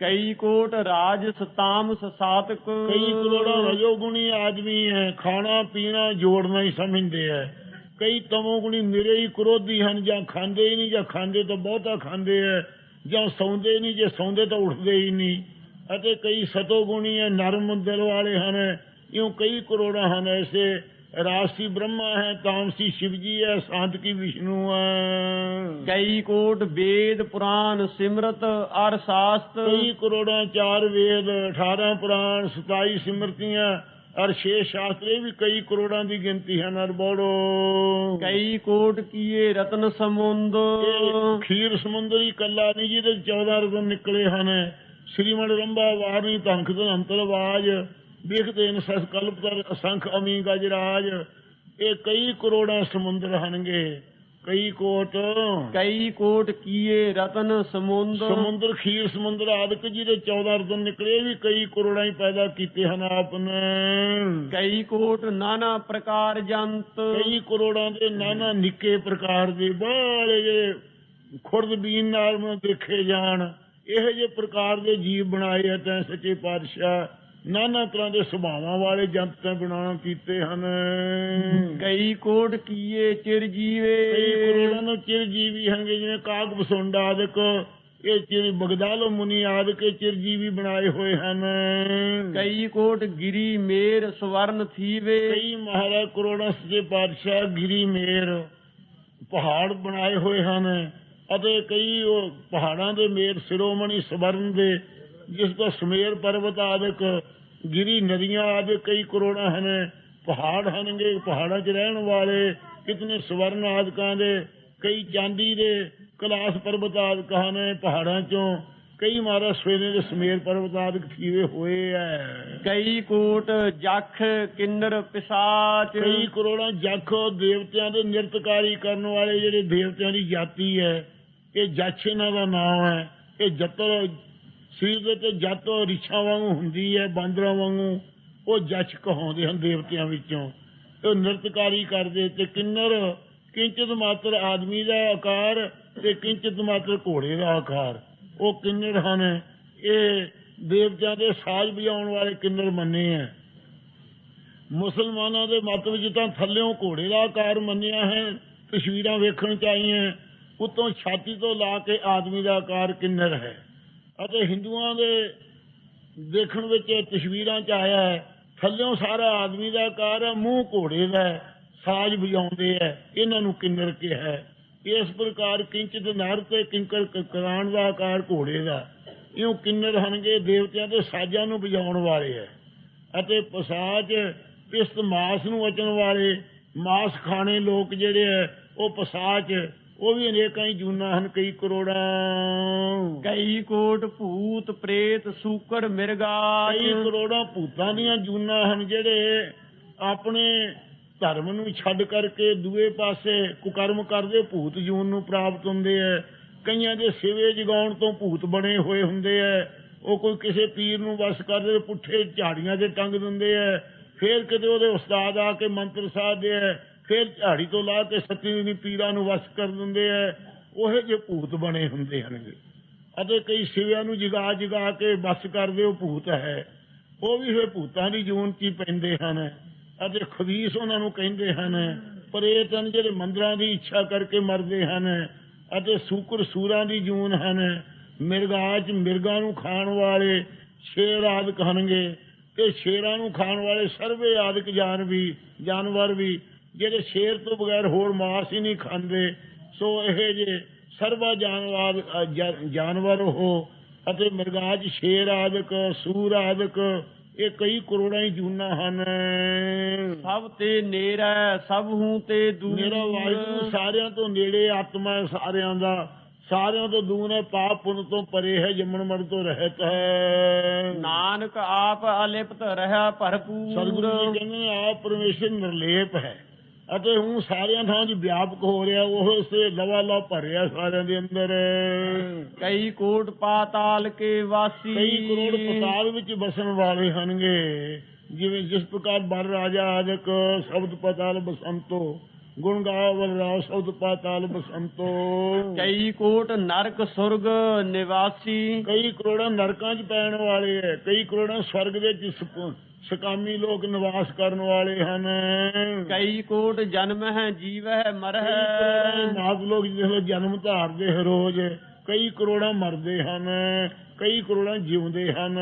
ਕਈ ਕੋਟ ਰਾਜ ਸਤਾਮਸ ਸਾਤਕ ਕਈ ਕਰੋੜਾਂ ਰਜੋਗੁਣੀ ਆਦਮੀ ਹੈ, ਖਾਣਾ ਪੀਣਾ ਜੋੜਨਾ ਹੀ ਸਮਝਦੇ ਹੈ। ਕਈ ਤਮੋਗੁਣੀ ਨਿਰੇ ਹੀ ਕਰੋਧੀ ਹਨ, ਜਾਂ ਖਾਂਦੇ ਹੀ ਨਹੀਂ, ਜਾਂ ਖਾਂਦੇ ਤਾਂ ਬਹੁਤਾ ਖਾਂਦੇ ਹੈ, ਜਾਂ ਸੌਂਦੇ ਨਹੀਂ, ਜੇ ਸੌਂਦੇ ਤਾਂ ਉੱਠਦੇ ਹੀ ਨਹੀਂ। ਅਤੇ ਕਈ ਸਤੋਗੁਣੀ ਹੈ, ਨਰਮ ਦਿਲ ਵਾਲੇ ਹਨ, ਇਉਂ ਕਈ ਕਰੋੜਾਂ ਹਨ ਐਸੇ ਰਾਸੀ ਬ੍ਰਹਮਾ ਹੈ ਤਾਮਸੀ ਸ਼ਿਵਜੀ ਹੈ ਸਾਂਤਕੀ ਵਿਸ਼ਨੂੰ ਹੈ। ਕਈ ਕੋਟ ਵੇਦ ਪੁਰਾਨ ਸਿਮਰਤ ਅਰ ਸਾਸਤ। ਕਈ ਕਰੋੜਾਂ ਚਾਰ ਵੇਦ 18 ਪੁਰਾਣ 27 ਸਿਮਰਤੀਆਂ ਔਰ ਛੇ ਸ਼ਾਸਤਰੇ ਵੀ ਕਈ ਕਰੋੜਾਂ ਦੀ ਗਿਣਤੀ ਹੈ ਨਰ ਬੋੜੋ ਕਈ ਕੋਟ ਕੀਏ ਰਤਨ ਸਮੁੰਦ। ਖੀਰ ਸਮੁੰਦਰੀ ਕੱਲਾ ਨਹੀਂ ਜਿਹਦੇ 14 ਰਤਨ ਨਿਕਲੇ ਹਨ। ਸ੍ਰੀਮਣ ਰੰਭਾ ਵਾਰਨੀ ਧੰਖ ਤੋਂ ਅੰਤਰਵਾਜ ਵੇਖਦੇ ਨ ਸਸ ਕਲਪਤਰ ਅਸੰਖ ਅਮੀ ਗਜਰਾਜ ਇਹ ਕਈ ਕਰੋੜਾਂ ਸਮੁੰਦਰ ਹਨਗੇ ਕਈ ਕੋਟ। ਕਈ ਕੋਟ ਕੀਏ ਰਤਨ ਸਮੁੰਦ ਸਮੁੰਦਰ ਖੀਰ ਸਮੁੰਦਰ ਆਦਿਕ ਜਿਹਦੇ 14 ਰਤਨ ਨਿਕਲੇ ਵੀ ਕਈ ਕਰੋੜਾਂ ਹੀ ਪੈਦਾ ਕੀਤੇ ਹਨ ਆਪ ਨੇ ਕਈ ਕੋਟ ਨਾਨਾ ਪ੍ਰਕਾਰ ਜੰਤ। ਕਈ ਕਰੋੜਾਂ ਦੇ ਨਾਨਾ ਨਿੱਕੇ ਪ੍ਰਕਾਰ ਦੇ ਬਾਲੇ ਜੇ ਖੁਰਦ ਬੀਨ ਨਾਲ ਨੂੰ ਦੇਖੇ ਜਾਣ। ਇਹੋ ਜਿਹੇ ਪ੍ਰਕਾਰ ਦੇ ਜੀਵ ਬਣਾਏ ਤੈਂ ਸੱਚੇ ਪਾਤਸ਼ਾਹ। ਨਾਨਾ ਤਰ੍ਹਾਂ ਦੇ ਸੁਭਾਵਾਂ ਵਾਲੇ ਜੰਤ ਤੈਂ ਬਣਾਉਣਾ ਕੀਤੇ ਹਨ। ਕਈ ਕੋਟ ਕੀਏ ਚਿਰ ਕਈ ਜੀਵੇ ਕਰੋੜਾਂ ਨੂੰ ਚਿਰ ਜੀਵੀ ਹਨਗੇ ਜਿਵੇਂ ਕਾਗ ਬਸੁੰਡ ਆਦਿਕ। ਇਹ ਚਿਰ ਬਗਦਾਲੋ ਮੁਨੀ ਆਦਿਕ ਇਹ ਚਿਰ ਜੀਵੀ ਬਣਾਏ ਹੋਏ ਹਨ। ਕਈ ਕੋਟ ਗਿਰੀ ਮੇਰ ਸਵਰਨ ਥੀਵੇ। ਕਈ ਮਹਾਰਾਜ ਕਰੋੜਾਂ ਸੱਚੇ ਪਾਤਸ਼ਾਹ ਗਿਰੀ ਮੇਰ ਪਹਾੜ ਬਣਾਏ ਹੋਏ ਹਨ ਅਤੇ ਕਈ ਉਹ ਪਹਾੜਾਂ ਦੇ ਮੇਰ ਸਿਰੋਮਣੀ ਸਵਰਨ ਦੇ ਜਿਸ ਤੋਂ ਸਮੇਰ ਪਰਬਤ ਆਦਿਕ ਗਿਰੀ ਨਦੀਆਂ ਆਦਿ ਕਈ ਕਰੋੜਾਂ ਹਨ। ਪਹਾੜ ਹਨਗੇ ਪਹਾੜਾਂ 'ਚ ਰਹਿਣ ਵਾਲੇ ਕਿਤਨੇ ਸਵਰਨ ਆਦਿਕਾਂ ਦੇ ਕਈ ਚਾਂਦੀ ਦੇ ਕਲਾਸ ਪਰਬਤ ਆਦਿਕ ਹਨ। ਪਹਾੜਾਂ 'ਚੋਂ ਕਈ ਮਾਰਾ ਸਵੇਰੇ ਦੇ ਸਮੇਰ ਪਰਬਤ ਆਦਿਕ ਥੀਵੇ ਹੋਏ ਐ। ਕਈ ਕੋਟ ਜਖ ਕਿੰਨਰ ਪਿਸਾਚ। ਕਈ ਕਰੋੜਾਂ ਜੱਖ ਦੇਵਤਿਆਂ ਦੇ ਨਿਰਤਕਾਰੀ ਕਰਨ ਵਾਲੇ ਜਿਹੜੇ ਦੇਵਤਿਆਂ ਦੀ ਜਾਤੀ ਹੈ ਇਹ ਜੱਛ ਇਹਨਾਂ ਦਾ ਨਾਮ ਹੈ ਇਹ ਜੱਤਰ ਸਰੀਰ ਦੇ ਤੇ ਜੱਤ ਰਿਛਾਂ ਵਾਂਗੂ ਹੁੰਦੀ ਹੈ, ਬਾਂਦਰਾਂ ਵਾਂਗੂ। ਉਹ ਜੱਛ ਕਹਾਉਂਦੇ ਹਨ ਦੇਵਤਿਆਂ ਵਿੱਚੋਂ। ਉਹ ਨਿਰਤਕਾਰੀ ਕਰਦੇ ਤੇ ਕਿੰਨਰ, ਕਿੰਚਿਤ ਮਾਤਰ ਆਦਮੀ ਦਾ ਆਕਾਰ ਤੇ ਕਿੰਚਿਤ ਮਾਤਰ ਘੋੜੇ ਦਾ ਆਕਾਰ। ਉਹ ਕਿੰਨਰ ਹਨ। ਇਹ ਦੇਵਤਿਆਂ ਦੇ ਸਾਜ਼ ਵਜਾਉਣ ਵਾਲੇ ਕਿੰਨਰ ਮੰਨੇ ਹੈ। ਮੁਸਲਮਾਨਾਂ ਦੇ ਮਤ ਵਿੱਚ ਤਾਂ ਥੱਲਿਓਂ ਘੋੜੇ ਦਾ ਆਕਾਰ ਮੰਨਿਆ ਹੈ। ਤਸਵੀਰਾਂ ਵੇਖਣ ਚ ਆਈਆਂ। ਉਤੋਂ ਛਾਤੀ ਤੋਂ ਲਾ ਕੇ ਆਦਮੀ ਦਾ ਆਕਾਰ ਕਿੰਨਰ ਹੈ। ਅਤੇ ਹਿੰਦੂਆਂ ਦੇ ਦੇਖਣ ਵਿੱਚ ਤਸਵੀਰਾਂ ਚ ਆਇਆ ਹੈ, ਥੱਲਿਓਂ ਸਾਰਾ ਆਦਮੀ ਦਾ ਆਕਾਰ ਹੈ, ਮੂੰਹ ਘੋੜੇ ਦਾ ਸਾਜ਼ ਵਜਾਉਂਦੇ ਹੈ, ਇਹਨਾਂ ਨੂੰ ਕਿੰਨਰ ਕਿਹਾ ਇਸ ਪ੍ਰਕਾਰ ਕਿੰਚਿਤ ਨਰ ਤੇ ਕਿੰਕਰ ਕ- ਕਰਾਣ ਦਾ ਆਕਾਰ ਘੋੜੇ ਦਾ ਇਉਂ ਕਿੰਨਰ ਹਨਗੇ ਦੇਵਤਿਆਂ ਦੇ ਸਾਜ਼ਾਂ ਨੂੰ ਵਜਾਉਣ ਵਾਲੇ ਹੈ। ਅਤੇ ਪਸਾਜ ਪਿਸਤ ਮਾਸ ਨੂੰ ਅਚਣ ਵਾਲੇ, ਮਾਸ ਖਾਣੇ ਲੋਕ ਜਿਹੜੇ ਹੈ, ਉਹ ਪਸਾਚ ਉਹ ਵੀ ਅਨੇਕਾਂ ਹੀ ਜੂਨਾ ਹਨ ਕਈ ਕਰੋੜਾਂ। ਕਈ ਕੋਟ ਭੂਤ ਪ੍ਰੇਤ ਸੂਕਰ ਮਿਰਗਾਚ। ਕਈ ਕਰੋੜਾਂ ਭੂਤਾਂ ਦੀਆਂ ਜੂਨਾ ਹਨ ਜਿਹੜੇ ਆਪਣੇ ਧਰਮ ਨੂੰ ਛੱਡ ਕਰਕੇ ਦੂਏ ਪਾਸੇ ਕੁਕਰਮ ਕਰਦੇ ਭੂਤ ਜੂਨ ਨੂੰ ਪ੍ਰਾਪਤ ਹੁੰਦੇ ਐ। ਕਈਆਂ ਦੇ ਸੇਵੇ ਜਗਾਉਣ ਤੋਂ ਭੂਤ ਬਣੇ ਹੋਏ ਹੁੰਦੇ ਐ। ਉਹ ਕੋਈ ਕਿਸੇ ਪੀਰ ਨੂੰ ਵਸ ਕਰਦੇ ਪੁੱਠੇ ਝਾੜੀਆਂ ਤੇ ਟੰਗ ਦਿੰਦੇ ਐ। ਫੇਰ ਕਿਤੇ ਉਹਦੇ ਉਸਤਾਦ ਆ ਕੇ ਮੰਤਰ ਸਾਧਦੇ ਐ ਫੇਰ ਝਾੜੀ ਤੋਂ ਲਾ ਕੇ ਸੱਤੀ ਦੀ ਪੀਰਾਂ ਨੂੰ ਵਸ ਕਰ ਦਿੰਦੇ ਐ। ਉਹੇ ਜੇ ਭੂਤ ਬਣੇ ਹੁੰਦੇ ਹਨਗੇ ਅਤੇ ਕਈ ਸਿਵਿਆਂ ਨੂੰ ਜਗਾ ਜਗਾ ਕੇ ਬਸ ਕਰਦੇ ਉਹ ਭੂਤ ਹੈ। ਉਹ ਵੀ ਫਿਰ ਭੂਤਾਂ ਦੀ ਜੂਨ ਚ ਪੈਂਦੇ ਹਨ। ਅਤੇ ਖਬੀਸ ਉਹਨਾਂ ਨੂੰ ਕਹਿੰਦੇ ਹਨ ਪ੍ਰੇਤ ਹਨ ਜਿਹੜੇ ਮੰਦਰਾਂ ਦੀ ਇੱਛਾ ਕਰਕੇ ਮਰਦੇ ਹਨ, ਅਤੇ ਸੂਕਰ ਸੂਰਾਂ ਦੀ ਜੂਨ ਹਨ। ਮਿਰਗਾਚ ਮਿਰਗਾਂ ਨੂੰ ਖਾਣ ਵਾਲੇ ਸ਼ੇਰ ਆਦਿਕ ਹਨਗੇ ਤੇ ਸ਼ੇਰਾਂ ਨੂੰ ਖਾਣ ਵਾਲੇ ਸਰਵੇ ਆਦਿਕ ਜਾਨ ਵੀ, ਜਾਨਵਰ ਵੀ ਜਿਹੜੇ ਸ਼ੇਰ ਤੋਂ ਬਗੈਰ ਹੋਰ ਮਾਸ ਹੀ ਨਹੀਂ ਖਾਂਦੇ ਸੋ ਇਹ ਜੇ ਸਰਵਾ ਜਾਨਵਰ ਜਾਨਵਰ ਉਹ ਅਤੇ ਮਿਰਗਾਜ ਸ਼ੇਰ ਆਦਿਕ ਸੂਰ ਆਦਿਕ ਇਹ ਕਈ ਕਰੋੜਾਂ ਹੀ ਜੂਨਾ ਹਨ। ਸਭ ਤੇ ਨੇਰਾ ਸਭ ਹੂੰ ਤੇ ਦੂਰ। ਮੇਰਾ ਵਾਹਿਗੁਰੂ ਸਾਰਿਆਂ ਤੋਂ ਨੇੜੇ ਆਤਮਾ ਸਾਰਿਆਂ ਦਾ। ਸਾਰਿਆਂ ਤੋਂ ਦੂਰ ਹੈ ਪਾਪ ਪੁੰਨ ਤੋਂ ਪਰੇ ਹੈ ਜੰਮਣ ਮਰਨ ਤੋਂ ਰਹਿਤ ਹੈ। ਨਾਨਕ ਆਪ ਅਲਿਪਤ ਰਹਾ ਭਰਪੂਰ। ਸਤਿਗੁਰੂ ਜੀ ਕਹਿੰਦੇ ਆਪ ਪਰਮੇਸ਼ਰ ਨਿਰਲੇਪ ਹੈ। ਅਤੇ ਹੁਣ ਸਾਰਿਆਂ ਥਾਂ 'ਚ ਵਿਆਪਕ ਹੋ ਰਿਹਾ ਉਹ ਉਸੇ ਲਵਾ ਲਾ ਭਰਿਆ ਸਾਰਿਆਂ ਦੇ ਅੰਦਰ। ਕਈ ਕੋਟ ਪਾਤਾਲ ਕੇ ਵਾਸੀ। ਕਈ ਕਰੋੜ ਪਤਾਲ ਵਿੱਚ ਬਸਣ ਵਾਲੇ ਹਨਗੇ ਜਿਵੇਂ ਜਿਸ ਪ੍ਰਕਾਰ ਬਰ ਰਾਜਾ ਆਦਿਕ ਸ਼ਬਦ ਪਤਾਲ ਬਸੰਤੋ ਗੁਣ ਗਾਵਲ ਰਾਵ ਸਬਦ ਪਾਤਾਲ ਬਸੰਤੋ। ਕਈ ਕੋਟ ਨਰਕ ਸੁਰਗ ਨਿਵਾਸੀ। ਕਈ ਕਰੋੜਾਂ ਨਰਕਾਂ 'ਚ ਪੈਣ ਵਾਲੇ ਐ ਕਈ ਕਰੋੜਾਂ ਸਵਰਗ ਦੇ ਸਕੂ- ਸਕਾਮੀ ਲੋਕ ਨਿਵਾਸ ਕਰਨ ਵਾਲੇ ਹਨ। ਕਈ ਕੋਟ ਜਨਮ ਹੈ ਜੀਵ ਹੈ ਮਰ ਹੈ ਨਾਗ ਲੋਕ ਜਿਹੜੇ ਜਨਮ ਧਾਰਦੇ ਹੈ ਰੋਜ਼ ਕਈ ਕਰੋੜਾਂ ਮਰਦੇ ਹਨ ਕਈ ਕਰੋੜਾਂ ਜਿਉਂਦੇ ਹਨ।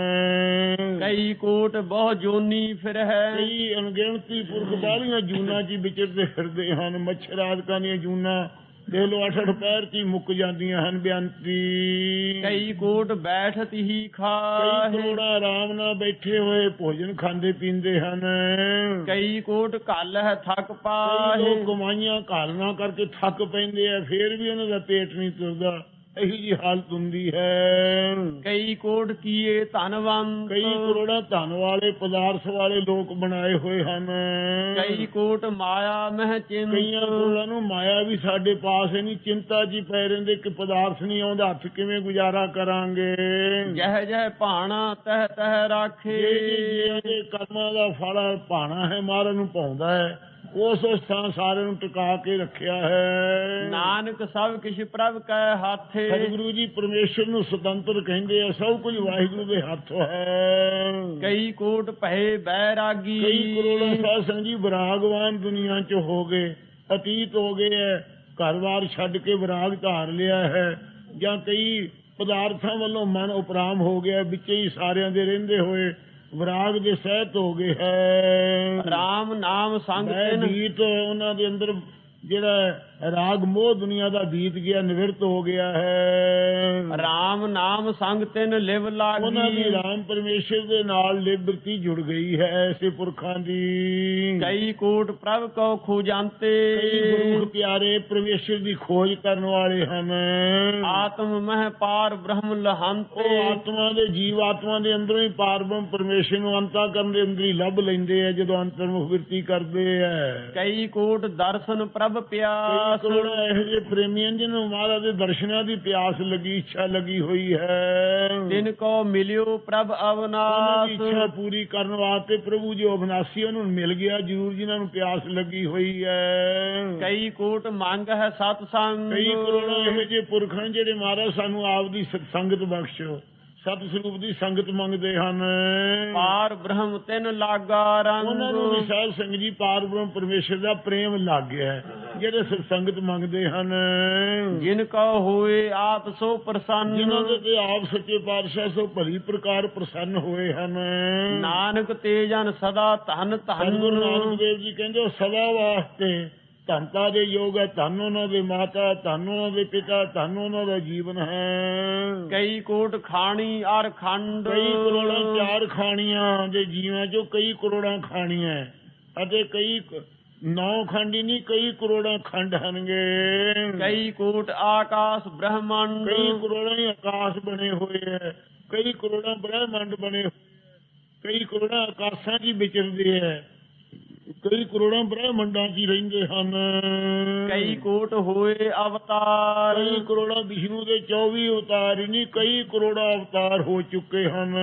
ਕਈ ਕੋਟ ਬਹੁ ਜੋਨੀ ਫਿਰ ਹੈ ਕਈ ਅਣਗਿਣਤੀ ਪੁਰਖ ਬਾਹਲੀਆਂ ਜੂਨਾਂ 'ਚ ਵਿਚਰਦੇ ਫਿਰਦੇ ਹਨ ਮੱਛਰ ਆਦਿਕਾਂ ਦੀਆਂ ਜੂਨਾਂ ਦੇਖ ਲੋ ਅੱਠ ਪੈਰ ਹੀ ਮੁੱਕ ਜਾਂਦੀਆਂ ਹਨ ਬਿਆੰਤੀ। ਕਈ ਕੋਟ ਬੈਠਤ ਹੀ ਕਈ ਖਾਹੇ। ਕਰੋੜਾਂ ਆਰਾਮ ਨਾਲ ਬੈਠੇ ਹੋਏ ਭੋਜਨ ਖਾਂਦੇ ਪੀਂਦੇ ਹਨ। ਕਈ ਕੋਟ ਕੱਲ ਹੈ ਥੱਕ ਕਈ ਪਾਹੇ। ਲੋਕ ਕਮਾਈਆਂ ਘਾਲਣਾ ਕਰਕੇ ਥੱਕ ਪੈਂਦੇ ਆ ਫੇਰ ਵੀ ਉਹਨਾਂ ਦਾ ਪੇਟ ਨਹੀਂ ਤੁਰਦਾ। ਇਹੀ ਜੀ ਹਾਲਤ ਹੁੰਦੀ ਹੈ। ਕਈ ਕੋਟ ਕੀਏ ਧਨਵੰਤ ਕਈ ਕਰੋੜਾਂ ਧਨ ਵਾਲੇ ਪਦਾਰਥ ਵਾਲੇ ਲੋਕ ਬਣਾਏ ਹੋਏ ਹਨ। ਕਈ ਕੋਟ ਮਾਇਆ ਮਹਿ ਕਈਆਂ ਚਿੰਤ ਕੋਲਾਂ ਨੂੰ ਮਾਇਆ ਵੀ ਸਾਡੇ ਪਾਸ ਹੈ ਨਹੀਂ ਚਿੰਤਾ ਜੀ ਪੈ ਰਹਿੰਦੇ ਕਿ ਪਦਾਰਥ ਨਹੀਂ ਆਉਂਦਾ ਹੱਥ ਕਿਵੇਂ ਗੁਜ਼ਾਰਾ ਕਰਾਂਗੇ? ਜਹ ਜਹ ਭਾਣਾ ਤਹ ਤਹ ਰਾਖੇ। ਜੇ ਜੇ ਕਰਮਾਂ ਦਾ ਫਲ ਪਾਣਾ ਹੈ ਮਾਰਨ ਨੂੰ ਪਾਉਂਦਾ ਹੈ। ਉਸ ਥਾਂ ਸਾਰਿਆਂ ਨੂੰ ਟਿਕਾ ਕੇ ਰੱਖਿਆ ਹੈ। ਨਾਨਕ ਸਭ ਕਿਛ ਪ੍ਰਭ ਕੈ ਹਾਥੇ। ਸਤਿਗੁਰੂ ਜੀ ਪਰਮੇਸ਼ਰ ਨੂੰ ਸੁਤੰਤਰ ਕਹਿੰਦੇ ਆ ਸਭ ਕੁਝ ਵਾਹਿਗੁਰੂ ਦੇ ਹੱਥ ਹੈ। ਕਈ ਕੋਟ ਭਏ ਬੈਰਾਗੀ। ਕਈ ਕਰੋੜਾਂ ਸਾਧ ਜੀ ਵਿਰਾਗਵਾਨ ਦੁਨੀਆ 'ਚ ਹੋ ਗਏ ਅਤੀਤ ਹੋ ਗਏ ਹੈ ਘਰ-ਬਾਰ ਛੱਡ ਕੇ ਵਿਰਾਗ ਧਾਰ ਲਿਆ ਹੈ। ਜਾਂ ਕਈ ਪਦਾਰਥਾਂ ਵੱਲੋਂ ਮਨ ਉਪਰਾਮ ਹੋ ਗਿਆ ਵਿੱਚੇ ਹੀ ਸਾਰਿਆਂ ਦੇ ਰਹਿੰਦੇ ਹੋਏ ਵਿਰਾਗ ਦੇ ਸਹਿਤ ਹੋ ਗਏ ਹੈ। RAM ਨਾਮ ਸੰਗ ਤਿਨ। ਬੀਤ ਉਹਨਾਂ ਦੇ ਅੰਦਰ ਜਿਹੜਾ ਰਾਗ ਮੋਹ ਦੁਨੀਆ ਦਾ ਬੀਤ ਗਿਆ ਨਿਵਰਤ ਹੋ ਗਿਆ ਹੈ। RAM ਨਾਮ ਸੰਗ ਤਿਨ ਲਿਵ ਉਹਨਾਂ ਦੀ ਲਾਗੀ ਰਾਮ ਪਰਮੇਸ਼ਰ ਦੇ ਨਾਲ ਲਿਬਰਤੀ ਜੁੜ ਗਈ ਹੈ ਐਸੇ ਪੁਰਖਾਂ ਦੀ। ਕਈ ਕੋਟ ਪ੍ਰਭ ਕਉ ਖੋਜਾਂਤੇ। ਕਈ ਗੁਰੂ ਪਿਆਰੇ ਪਰਮੇਸ਼ਰ ਦੀ ਖੋਜ ਕਰਨ ਵਾਲੇ ਹਨ। ਆਤਮ ਮਹਿ ਪਾਰ ਬ੍ਰਹਮ ਲਹੰਤੇ। ਆਤਮਾ ਦੇ ਜੀਵ ਆਤਮਾ ਦੇ ਅੰਦਰੋਂ ਹੀ ਪਾਰਬ੍ਰਹਮ ਪਰਮੇਸ਼ਰ ਨੂੰ ਅੰਤਾ ਕਰਨ ਦੇ ਅੰਦਰ ਹੀ ਲੱਭ ਲੈਂਦੇ ਆ ਜਦੋਂ ਅੰਤਰਮੁਖ ਬਿਰਤੀ ਕਰਦੇ ਆ। ਕਈ ਕੋਟ ਦਰਸ਼ਨ ਪ੍ਰਭ ਕਈ ਪਿਆਸ। ਕਰੋੜਾਂ ਇਹੋ ਜਿਹੇ ਪ੍ਰੇਮੀਆਂ ਜਿਹਨੂੰ ਮਹਾਰਾਜ ਦੇ ਦਰਸ਼ਨਾਂ ਦੀ ਪਿਆਸ ਲੱਗੀ ਇੱਛਾ ਲੱਗੀ ਹੋਈ ਹੈ। ਤਿਨ ਕੋ ਮਿਲਿਓ ਪ੍ਰਭ ਅਵਨਾਸ਼। ਇੱਛਾ ਪੂਰੀ ਕਰਨ ਵਾਸਤੇ ਪ੍ਰਭੂ ਜੋ ਅਬਨਾਸੀ ਉਹਨੂੰ ਮਿਲ ਗਿਆ ਜਰੂਰ ਜਿਨ੍ਹਾਂ ਨੂੰ ਪਿਆਸ ਲੱਗੀ ਹੋਈ ਹੈ। ਕਈ ਕੋਟ ਮੰਗ ਹੈ ਸਤ ਸੰਗ ਕਈ ਕਰੋੜਾਂ ਇਹੋ ਜਿਹੇ ਪੁਰਖ ਜਿਹੜੇ ਮਹਾਰਾਜ ਸਾਨੂੰ ਆਪ ਦੀ ਸਤ- ਸੰਗਤ ਬਖਸ਼ੋ। ਸਤ ਸਰੂਪ ਦੀ ਸੰਗਤ ਮੰਗਦੇ ਹਨ। ਪਾਰ ਬ੍ਰਹਮ ਤਿਨ ਲਾਗਾ ਉਹਨਾਂ ਨੂੰ ਵੀ ਰੰਗ ਸਾਧ ਸੰਗਤ ਜੀ ਪਾਰ ਬ੍ਰਹਮ ਪਰਮੇਸ਼ਰ ਦਾ ਪ੍ਰੇਮ ਲੱਗ ਗਿਆ ਹੈ, ਜਿਹੜੇ ਸਤ ਸੰਗਤ ਮੰਗਦੇ ਹਨ। ਜਿਨ ਕੋ ਹੋਏ ਆਪ ਸੋ ਪ੍ਰਸੰਨ। ਜਿਨ੍ਹਾਂ ਦੇ ਤੇ ਆਪ ਸੱਚੇ ਪਾਤਸ਼ਾਹ ਸੋ ਭਲੀ ਪ੍ਰਕਾਰ ਪ੍ਰਸੰਨ ਹੋਏ ਹਨ। ਨਾਨਕ ਤੇ ਜਨ ਸਦਾ ਧਨ ਸਤਿਗੁਰੂ ਨਾਨਕ ਧਨ ਦੇਵ ਜੀ ਕਹਿੰਦੇ ਸਦਾ ਵਾਸਤੇ ਧੰਤਾ ਦੇ ਯੋਗ ਹੈ ਧੰਨ ਉਹਨਾਂ ਦੇ ਮਾਤਾ ਧੰਨ ਉਹਨਾਂ ਦੇ ਪਿਤਾ ਧੰਨ ਉਹਨਾਂ ਦਾ ਜੀਵਨ ਹੈ। ਕਈ ਕੋਟ ਖਾਣੀ ਅਰ ਖੰਡ। ਕਈ ਕਰੋੜਾਂ ਚਾਰ ਖਾਣੀਆਂ ਦੇ ਜੀਵਾਂ ਚੋਂ ਕਈ ਕਰੋੜਾਂ ਖਾਣੀਆਂ ਹੈ ਅਤੇ ਕਈ ਨੌ ਖੰਡ ਨਹੀਂ ਕਈ ਕਰੋੜਾਂ ਖੰਡ ਹਨਗੇ। ਕਈ ਕੋਟ ਆਕਾਸ਼ ਬ੍ਰਹਮੰਡ। ਕਈ ਕਰੋੜਾਂ ਹੀ ਆਕਾਸ਼ ਬਣੇ ਹੋਏ ਹੈ ਕਈ ਕਰੋੜਾਂ ਬ੍ਰਹਿਮੰਡ ਬਣੇ ਹੋਏ ਕਈ ਕਰੋੜਾਂ ਆਕਾਸ਼ਾਂ ਹੀ ਵਿਚਰਦੇ ਹੈ। ਕਈ ਕਰੋੜਾਂ ਬ੍ਰਹਿਮੰਡਾਂ 'ਚ ਹੀ ਰਹਿੰਦੇ ਹਨ। ਕਈ ਕੋਟ ਹੋਏ ਅਵਤਾਰ। ਕਈ ਕਰੋੜਾਂ ਵਿਸ਼ਨੂੰ ਦੇ 24 ਅਵਤਾਰ ਨਹੀਂ ਕਈ ਕਰੋੜਾਂ ਅਵਤਾਰ ਹੋ ਚੁੱਕੇ ਹਨ।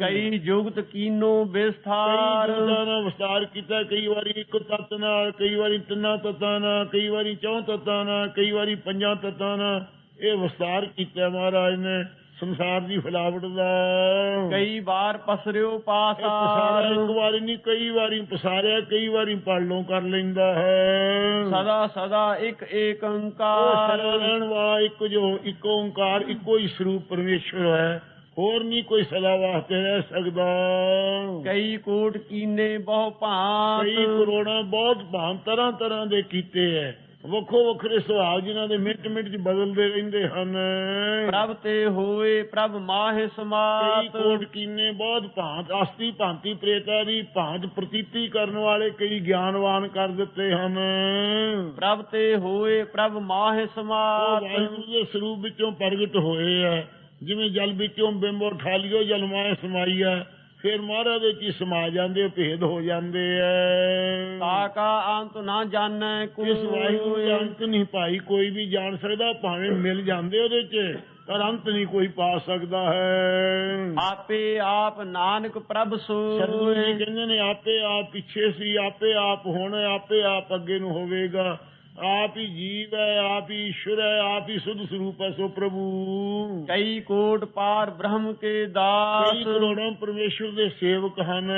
ਕਈ ਜੁਗਤ ਕੀਨੋ ਕਈ ਵਿਸਥਾਰ ਜੁਗਤਾਂ ਵਿਸਤਾਰ ਕੀਤਾ ਕਈ ਵਾਰੀ ਇੱਕ ਤੱਤ ਨਾਲ ਕਈ ਵਾਰੀ ਤਿੰਨਾਂ ਤੱਤਾਂ ਨਾਲ ਕਈ ਵਾਰੀ ਚੌਂ ਤੱਤਾਂ ਨਾਲ ਕਈ ਵਾਰੀ ਪੰਜਾਂ ਤੱਤਾਂ ਨਾਲ। ਇਹ ਵਿਸਤਾਰ ਕੀਤਾ ਮਹਾਰਾਜ ਨੇ। ਸੰਸਾਰ ਦੀ ਫੈਲਾਵਟ ਦਾ। ਕਈ ਵਾਰ ਪਸਰਿਓ ਇਹ ਪਸਾਰਿਆ ਇੱਕ ਪਾਸਾਰ ਵਾਰੀ ਨਹੀਂ ਕਈ ਵਾਰੀ ਪਸਾਰਿਆ ਕਈ ਵਾਰੀ ਪਾਲੋਂ ਕਰ ਲੈਂਦਾ ਹੈ। ਸਦਾ ਸਦਾ ਇੱਕ ਏਕ ਓੰਕਾਰ। ਰਹਿਣ ਵਾਲਾ ਇੱਕ ਜੋ ਇੱਕ ਓੰਕਾਰ ਇੱਕੋ ਹੀ ਸਰੂਪ ਪਰਮੇਸ਼ਰ ਹੈ। ਹੋਰ ਨਹੀਂ ਕੋਈ ਸਦਾ ਵਾਸਤੇ ਰਹਿ ਸਕਦਾ। ਕਈ ਕੋਟ ਕੀਨੇ ਬਹੁ ਭਾਂਤ। ਕਈ ਕਰੋੜਾਂ ਬਹੁਤ ਭਾਂ ਤਰ੍ਹਾਂ ਤਰ੍ਹਾਂ ਦੇ ਕੀਤੇ ਐ ਵੱਖੋ ਵੱਖਰੇ ਸੁਭਾਅ ਜਿਨ੍ਹਾਂ ਦੇ ਮਿੰਟ ਮਿੰਟ 'ਚ ਬਦਲਦੇ ਰਹਿੰਦੇ ਹਨ। ਪ੍ਰਭ ਤੇ ਹੋਏ ਪ੍ਰਭ ਮਾਹਿ ਕਈ ਸਮਾਤ ਕੋਟ ਕੀਨੇ ਬਹੁਤ ਭਾਂਤ ਅਸਤੀ ਭਾਂਤੀ ਪ੍ਰੇਤਾ ਦੀ ਭਾਂਤ ਪ੍ਰਤੀਤੀ ਕਰਨ ਵਾਲੇ ਕਈ ਗਿਆਨਵਾਨ ਕਰ ਦਿੱਤੇ ਹਨ। ਪ੍ਰਭ ਤੇ ਹੋਏ ਪ੍ਰਭ ਮਾਹਿ ਸਮਾਤ। ਵਾਹਿਗੁਰੂ ਦੇ ਸਰੂਪ ਵਿੱਚੋਂ ਪ੍ਰਗਟ ਹੋਏ ਐ ਜਿਵੇਂ ਜਲ ਵਿੱਚੋਂ ਬਿੰਬ ਉਠਾ ਲਿਓ ਜਲ ਮਾਏ ਸਮਾਈ ਐ ਫਿਰ ਮਹਾਰਾਜ ਦੇ ਹੀ ਸਮਾ ਜਾਂਦੇ ਭੇਦ ਹੋ ਜਾਂਦੇ ਐ। ਤਾਕਾ ਅੰਤ ਨਾ ਜਾਣੈ ਇਸ ਵਾਹਿਗੁਰੂ ਕੋਈ ਦਾ ਅੰਤ ਨਹੀਂ ਭਾਈ ਕੋਈ ਵੀ ਜਾਣ ਸਕਦਾ ਭਾਵੇਂ ਮਿਲ ਜਾਂਦੇ ਉਹਦੇ ਚ ਪਰ ਅੰਤ ਨਹੀਂ ਕੋਈ ਪਾ ਸਕਦਾ ਹੈ। ਆਪੇ ਆਪ ਨਾਨਕ ਪ੍ਰਭ ਸਤਿਗੁਰੂ ਜੀ ਕਹਿੰਦੇ ਨੇ ਆਪੇ ਆਪ ਪਿੱਛੇ ਸੀ ਆਪੇ ਆਪ ਹੁਣ ਆਪੇ ਆਪ ਅੱਗੇ ਨੂੰ ਹੋਵੇਗਾ। ਆਪ ਹੀ ਜੀਵ ਹੈ ਆਪ ਹੀ ਈਸ਼ਵਰ ਹੈ ਆਪ ਹੀ ਸੁਧ ਸਰੂਪ ਹੈ ਸੋ ਪ੍ਰਭੂ। ਕਈ ਕੋਟ ਪਾਰ ਬ੍ਰਹਮ ਕੇ ਕਈ ਦਾਸ ਕਰੋੜਾਂ ਪਰਮੇਸ਼ਵਰ ਦੇ ਸੇਵਕ ਹਨ।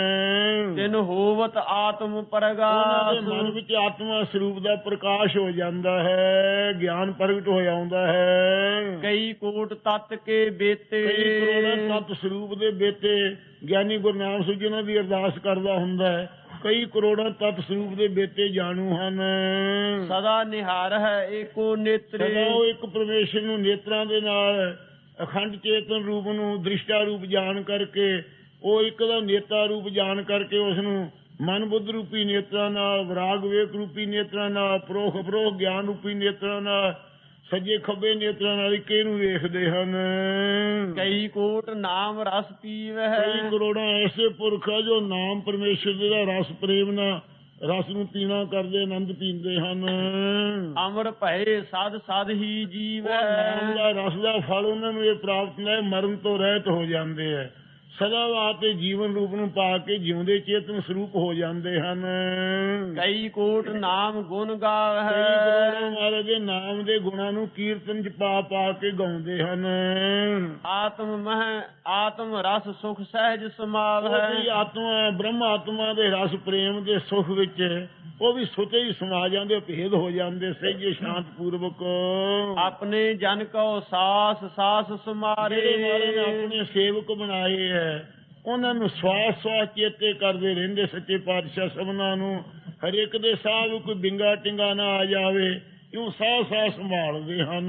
ਤਿਨ ਹੋਵਤ ਆਤਮ ਉਹਨਾਂ ਦੇ ਮਨ ਵਿੱਚ ਆਤਮਾ ਸਰੂਪ ਦਾ ਪ੍ਰਕਾਸ਼ ਹੋ ਜਾਂਦਾ ਹੈ ਗਿਆਨ ਪ੍ਰਗਟ ਹੋ ਆਉਂਦਾ ਹੈ। ਕਈ ਕੋਟ ਤਤ ਕੇ ਬੇਤੇ। ਕਈ ਕਰੋੜਾਂ ਤਤ ਸਰੂਪ ਦੇ ਬੇਟੇ ਗਿਆਨੀ ਗੁਰੂ ਨਾਨਕ ਸਾਹਿਬ ਜੀ ਉਹਨਾਂ ਦੀ ਅਰਦਾਸ ਕਰਦਾ ਹੁੰਦਾ ਹੈ। ਕਈ ਕਰੋੜਾਂ ਤਤ ਸਰੂਪ ਦੇ ਬੇਟੇ ਜਾਣੂ ਹਨ। ਸਦਾ ਨਿਹਾਰ ਹੈ ਏਕੋ ਨੇਤਰੇ। ਸਦਾ ਉਹ ਇੱਕ ਪਰਮੇਸ਼ਰ ਨੂੰ ਨੇਤਰਾਂ ਦੇ ਨਾਲ ਅਖੰਡ ਚੇਤਨ ਰੂਪ ਨੂੰ ਦ੍ਰਿਸ਼ਟਾ ਰੂਪ ਜਾਣ ਕਰਕੇ ਉਹ ਇੱਕ ਦਾ ਨੇਤਾ ਰੂਪ ਜਾਣ ਕਰਕੇ ਉਸ ਨੂੰ ਮਨ ਬੁੱਧ ਰੂਪੀ ਨੇਤਰਾਂ ਨਾਲ ਵਿਰਾਗ ਵੇਖ ਰੂਪੀ ਨੇਤਰਾਂ ਨਾਲ ਪ੍ਰੋਖ ਅਪਰੋਖ ਗਿਆਨ ਰੂਪੀ ਨੇਤਰਾਂ ਨਾਲ ਸੱਜੇ ਖੱਬੇ ਨੇਤਰਾਂ ਨਾਲ ਇੱਕੇ ਨੂੰ ਵੇਖਦੇ ਹਨ। ਕਈ ਕੋਟ ਨਾਮ ਰਸ ਪੀਵਹਿ ਕਈ ਕਰੋੜਾਂ ਐਸੇ ਪੁਰਖ ਆ ਜੋ ਨਾਮ ਪਰਮੇਸ਼ਰ ਦੇ ਦਾ ਰਸ ਪ੍ਰੇਮ ਨਾਲ ਰਸ ਨੂੰ ਪੀਣਾ ਕਰਦੇ ਆਨੰਦ ਪੀਂਦੇ ਹਨ। ਅਮਰ ਭਏ ਸਦ ਸਦ ਹੀ ਜੀਵੈ। ਨਾਮ ਦਾ ਰਸ ਦਾ ਫਲ ਉਹਨਾਂ ਨੂੰ ਇਹ ਪ੍ਰਾਪਤ ਹੁੰਦਾ ਹੈ ਮਰਨ ਤੋਂ ਰਹਿਤ ਹੋ ਜਾਂਦੇ ਹੈ। ਸਦਾ ਵਾਸਤੇ ਜੀਵਨ ਰੂਪ ਨੂੰ ਪਾ ਕੇ ਜਿਉਂਦੇ ਚੇਤਨ ਸਰੂਪ ਹੋ ਜਾਂਦੇ ਹਨ। ਕਈ ਕੋਟ ਨਾਮ ਗੁਣ ਕਈ ਗਾਵਹਿ ਮਹਾਰਾਜ ਦੇ ਨਾਮ ਦੇ ਗੁਣਾਂ ਨੂੰ ਕੀਰਤਨ ਚ ਪਾ ਪਾ ਕੇ ਗਾਉਂਦੇ ਹਨ। ਆਤਮ ਮਹਿ ਆਤਮ ਰਸ ਸੁਖ ਸਹਿਜ ਉਹ ਸਮਾਵਹਿ ਜਿਹੜੀ ਆਤਮਾ ਬ੍ਰਹਮ ਆਤਮਾ ਦੇ ਰਸ ਪ੍ਰੇਮ ਦੇ ਸੁਖ ਵਿੱਚ ਉਹ ਵੀ ਸੁਤੇ ਹੀ ਸਮਾ ਜਾਂਦੇ ਭੇਦ ਹੋ ਜਾਂਦੇ ਸਹਿਜੇ ਸ਼ਾਂਤ ਪੂਰਵਕ। ਆਪਣੇ ਜਨ ਕੋ ਸਾਸ ਸਾਸ ਜਿਹੜੇ ਸਮਾਰੇ। ਨੇ ਆਪਣੇ ਸੇਵਕ ਬਣਾਏ ਹੈ ਉਹਨਾਂ ਨੂੰ ਸਵਾਸ ਸਵਾਸ ਚੇਤੇ ਕਰਦੇ ਰਹਿੰਦੇ ਸੱਚੇ ਪਾਤਸ਼ਾਹ ਸਭਨਾਂ ਨੂੰ। ਹਰ ਇੱਕ ਦੇ ਸਾਹ ਕੋਈ ਬਿੰਗਾ ਟਿੰਗਾ ਨਾ ਆ ਜਾਵੇ ਇਉਂ ਸਾਹ ਸਾਹ ਸੰਭਾਲਦੇ ਹਨ।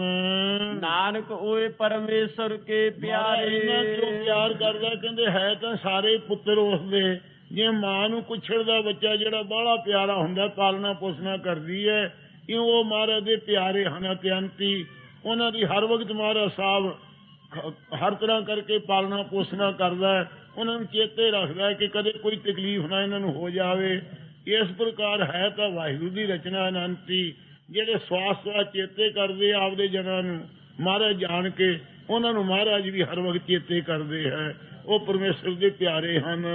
ਨਾਨਕ ਓਏ ਪਰਮੇਸ਼ਰ ਕੇ ਪਿਆਰੇ। ਇਹਨਾਂ ਕਿਉਂ ਪਿਆਰੇ ਕਰਦਾ ਕਹਿੰਦੇ ਹੈ ਤਾਂ ਸਾਰੇ ਪੁੱਤਰ ਉਸਦੇ। ਜੇ ਮਾਂ ਨੂੰ ਕੁਛੜਦਾ ਬੱਚਾ ਜਿਹੜਾ ਬਾਹਲਾ ਪਿਆਰਾ ਹੁੰਦਾ ਪਾਲਣਾ ਪੋਸਣਾ ਕਰਦੀ ਹੈ ਇਉਂ ਉਹ ਮਹਾਰਾਜ ਦੇ ਪਿਆਰੇ ਹਨ ਅਤਿਅੰਤੀ। ਉਹਨਾਂ ਦੀ ਹਰ ਵਕਤ ਮਹਾਰਾਜ ਸਾਹਿਬ ਹਰ ਤਰ੍ਹਾਂ ਕਰਕੇ ਪਾਲਣਾ ਪੋਸਣਾ ਕਰਦਾ ਹੈ। ਉਹਨਾਂ ਨੂੰ ਚੇਤੇ ਰੱਖਦਾ ਕਿ ਕਦੇ ਕੋਈ ਤਕਲੀਫ ਨਾ ਇਹਨਾਂ ਨੂੰ ਹੋ ਜਾਵੇ। ਇਸ ਪ੍ਰਕਾਰ ਹੈ ਤਾਂ ਵਾਹਿਗੁਰੂ ਦੀ ਰਚਨਾ ਅਨੰਤੀ, ਜਿਹੜੇ ਸਵਾਸ ਸਵਾਸ ਚੇਤੇ ਕਰਦੇ ਆਪਦੇ ਜਨਾਂ ਨੂੰ, ਮਹਾਰਾਜ ਜਾਣ ਕੇ ਉਹਨਾਂ ਨੂੰ ਮਹਾਰਾਜ ਵੀ ਹਰ ਵਕਤ ਚੇਤੇ ਕਰਦੇ ਹੈ। ਉਹ ਪਰਮੇਸ਼ਰ ਦੇ ਪਿਆਰੇ ਹਨ।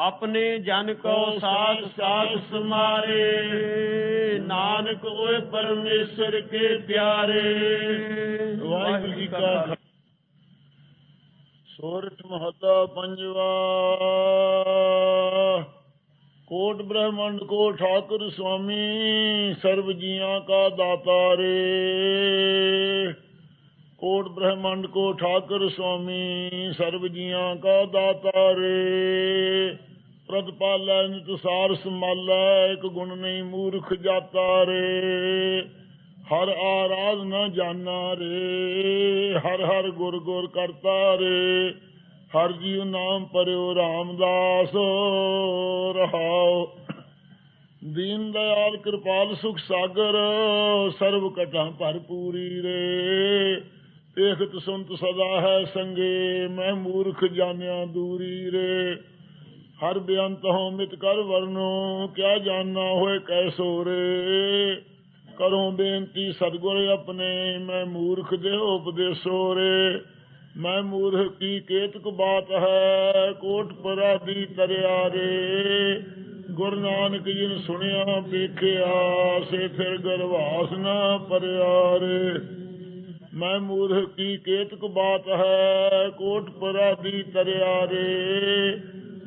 ਆਪਣੇ ਜਨ ਕੋ ਸਾਥ ਸਾਥ ਸਮਾਰੇ ਨਾਨਕ ਓਏ ਪਰਮੇਸ਼ਰ ਕੇ ਪਿਆਰੇ। ਵਾਹਿਗੁਰੂ ਜੀ ਕਾ ਸੋਰਠ ਮਹਤਾ ਪੰਜਵਾ। ਕੋਟ ਬ੍ਰਹਮੰਡ ਕੋ ਠਾਕੁਰ ਸੁਆਮੀ ਸਰਬ ਜੀਆਂ ਕਾ ਦਾਤਾਰੇ। ਕੋਟ ਬ੍ਰਹਮੰਡ ਕੋ ਠਾਕੁਰ ਸੁਆਮੀ ਸਰਬ ਜੀਆਂ ਕਾ ਦਾਤਾਰੇ। ਪ੍ਰਤਪਾਲੈ ਨਿਤਸਾਰ ਸੰਭਾਲੈ ਇੱਕ ਗੁਣ ਨਹੀਂ ਮੂਰਖ ਜਾਤਾ ਰੇ। ਹਰ ਆਰਾਧ ਨ ਜਾਣਾ ਰੇ, ਹਰ ਹਰ ਗੁਰ ਗੁਰ ਕਰਤਾ ਰੇ। ਹਰ ਜੀਵ ਨਾਮ ਪਰਿਓ ਰਾਮਦਾਸ, ਰਹਾਉ। ਦੀਨ ਦਇਆਲ ਕਿਰਪਾਲ ਸੁਖ ਸਾਗਰ, ਸਰਬ ਕਟਾਂ ਭਰਪੂਰੀ ਰੇ। ਦੇਖਤ ਸੁਨਤ ਸਦਾ ਹੈ ਸੰਗੇ, ਮੈਂ ਮੂਰਖ ਜਾਣਿਆ ਦੂਰੀ ਰੇ। ਹਰ ਬੇਅੰਤ ਹੋ ਮਿਤ ਕਰ ਵਰਨੋ, ਕਿਆ ਜਾਣਨਾ ਹੋਏ ਕੈਸੋ ਰੇ ਕਰੋ ਬੇਨਤੀ ਸਤਿਗੁਰ ਆਪਣੇ, ਮੈਂ ਮੂਰਖ ਦੇ ਉਪਦੇਸੋ ਰੇ ਮੈਂ ਮੂਰਖ ਕੀ ਕੇਤਕ ਬਾਤ ਹੈ, ਕੋਟ ਪਰਾਦੀ ਤਰਿਆ ਰੇ ਗੁਰੂ ਨਾਨਕ ਜੀ ਨੇ ਸੁਣਿਆ, ਵੇਖਿਆ, ਸੇ ਫਿਰ ਗਰਵਾਸ ਨਾ ਪਰਿਆਰੇ। ਮੈਂ ਮੂਰਖ ਕੀ ਕੇਤਕ ਬਾਤ ਹੈ, ਕੋਟ ਪਰਾਦੀ ਤਰਿਆ ਰੇ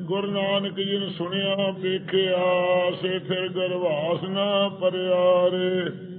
ਗੁਰੂ ਨਾਨਕ ਜੀ ਨੇ ਸੁਣਿਆ ਵੇਖਿਆ ਸੇ ਫਿਰ ਗਰਵਾਸ ਨਾ ਪਰਿਆਰੇ।